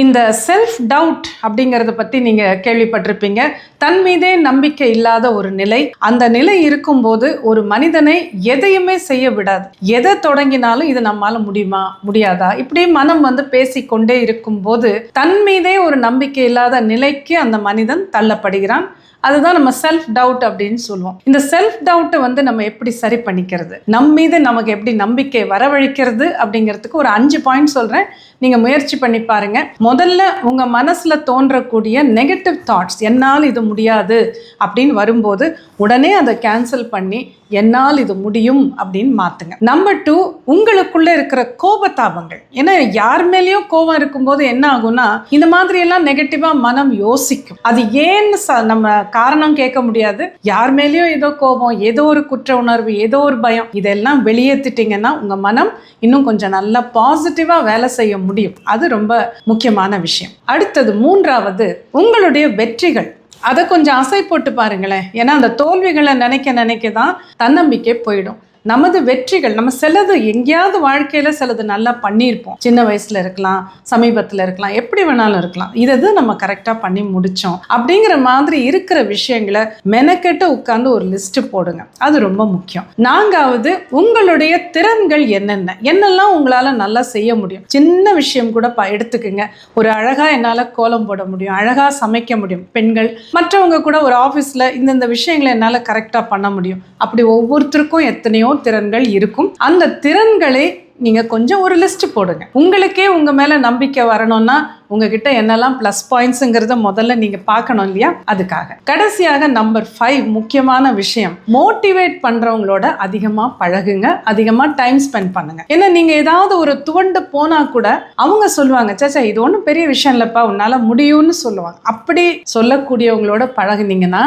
இந்த self doubt அப்படிங்கிறத பற்றி நீங்கள் கேள்விப்பட்டிருப்பீங்க. தன் மீதே நம்பிக்கை இல்லாத ஒரு நிலை. அந்த நிலை இருக்கும்போது ஒரு மனிதனை எதையுமே செய்ய விடாது. எதை தொடங்கினாலும் இது நம்மால் முடியுமா? முடியாதா? இப்படி மனம் வந்து பேசிக்கொண்டே இருக்கும்போது தன் மீதே ஒரு நம்பிக்கை இல்லாத நிலைக்கு அந்த மனிதன் தள்ளப்படுகிறான். அதுதான் நம்ம செல்ஃப் டவுட் அப்படின்னு சொல்லுவோம். இந்த செல்ஃப் டவுட்டை வந்து நம்ம எப்படி சரி பண்ணிக்கிறது? நம் மீது நமக்கு எப்படி நம்பிக்கை வரவழைக்கிறது அப்படிங்கிறதுக்கு ஒரு அஞ்சு பாயிண்ட் சொல்கிறேன் நீங்கள் முயற்சி பண்ணி பாருங்க. முதல்ல உங்கள் மனசில் தோன்றக்கூடிய நெகட்டிவ் தாட்ஸ் என்னால் இது முடியாது அப்படின்னு வரும்போது உடனே அதை கேன்சல் பண்ணி என்னால் இது முடியும் அப்படின்னு மாற்றுங்க நம்பர் டூ உங்களுக்குள்ளே இருக்கிற கோபத்தாபங்கள். ஏன்னா யார் மேலேயும் கோபம் இருக்கும்போது என்ன ஆகும்னா இந்த மாதிரியெல்லாம் நெகட்டிவாக மனம் யோசிக்கும். அது ஏன்னு ச நம்ம காரணம் கேட்க முடியாது. யார் மேலேயும் ஏதோ கோபம் ஏதோ ஒரு குற்ற உணர்வு ஏதோ ஒரு பயம் இதெல்லாம் வெளியேற்றிட்டீங்கன்னா உங்கள் மனம் இன்னும் கொஞ்சம் நல்லா பாசிட்டிவாக வேலை செய்ய முடியும். அது ரொம்ப முக்கியமான விஷயம். அடுத்தது மூன்றாவது உங்களுடைய வெற்றிகள். அதை கொஞ்சம் அசை போட்டு பாருங்களேன். ஏன்னா அந்த தோல்விகளை நினைக்க நினைக்க தான் தன்னம்பிக்கை போயிடும். நமது வெற்றிகள் நம்ம சிலது எங்கேயாவது வாழ்க்கையில் சிலது நல்லா பண்ணியிருப்போம். சின்ன வயசில் இருக்கலாம் சமீபத்தில் இருக்கலாம் எப்படி வேணாலும் இருக்கலாம். இதை இது நம்ம கரெக்டாக பண்ணி முடித்தோம் அப்படிங்கிற மாதிரி இருக்கிற விஷயங்களை மெனக்கெட்டு உட்காந்து ஒரு லிஸ்ட்டு போடுங்க. அது ரொம்ப முக்கியம். நான்காவது உங்களுடைய திறன்கள் என்னென்ன? என்னெல்லாம் உங்களால் நல்லா செய்ய முடியும்? சின்ன விஷயம் கூட ப எடுத்துக்குங்க. ஒரு அழகாக என்னால் கோலம் போட முடியும் அழகாக சமைக்க முடியும். பெண்கள் மற்றவங்க கூட ஒரு ஆஃபீஸில் இந்தந்த விஷயங்களை என்னால் கரெக்டாக பண்ண முடியும். அப்படி ஒவ்வொருத்தருக்கும் எத்தனையோ திறன்கள் இருக்கும். அந்த திறன்களை நீங்கள் கொஞ்சம் ஒரு லிஸ்ட் போடுங்க. உங்களுக்கே உங்கள் மேலே நம்பிக்கை வரணும்னா உங்ககிட்ட என்னெல்லாம் ப்ளஸ் பாயிண்ட்ஸுங்கிறத முதல்ல நீங்கள் பார்க்கணும் இல்லையா? அதுக்காக. கடைசியாக நம்பர் ஃபைவ் முக்கியமான விஷயம். மோட்டிவேட் பண்ணுறவங்களோட அதிகமாக பழகுங்க. அதிகமாக டைம் ஸ்பெண்ட் பண்ணுங்க. ஏன்னா நீங்கள் ஏதாவது ஒரு துவண்டு போனால் கூட அவங்க சொல்லுவாங்க சேச்சா இது ஒன்றும் பெரிய விஷயம் இல்லைப்பா உன்னால் முடியும்னு சொல்லுவாங்க. அப்படி சொல்லக்கூடியவங்களோட பழகுனீங்கன்னா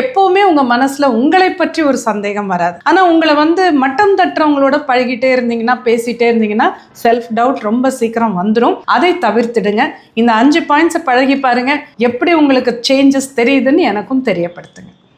எப்போவுமே உங்கள் மனசில் உங்களை பற்றி ஒரு சந்தேகம் வராது. ஆனால் உங்களை வந்து மட்டம் தட்டுறவங்களோட பழகிட்டே இருந்தீங்கன்னா பேசிட்டே இருந்தீங்கன்னா செல்ஃப் டவுட் ரொம்ப சீக்கிரம் வந்துடும் அதை தவிர்த்துடுங்க. இந்த அஞ்சு பாயிண்ட்ஸை பழகி பாருங்க. எப்படி உங்களுக்கு சேஞ்சஸ் தெரியுதுன்னு எனக்கும் தெரியப்படுத்துங்க.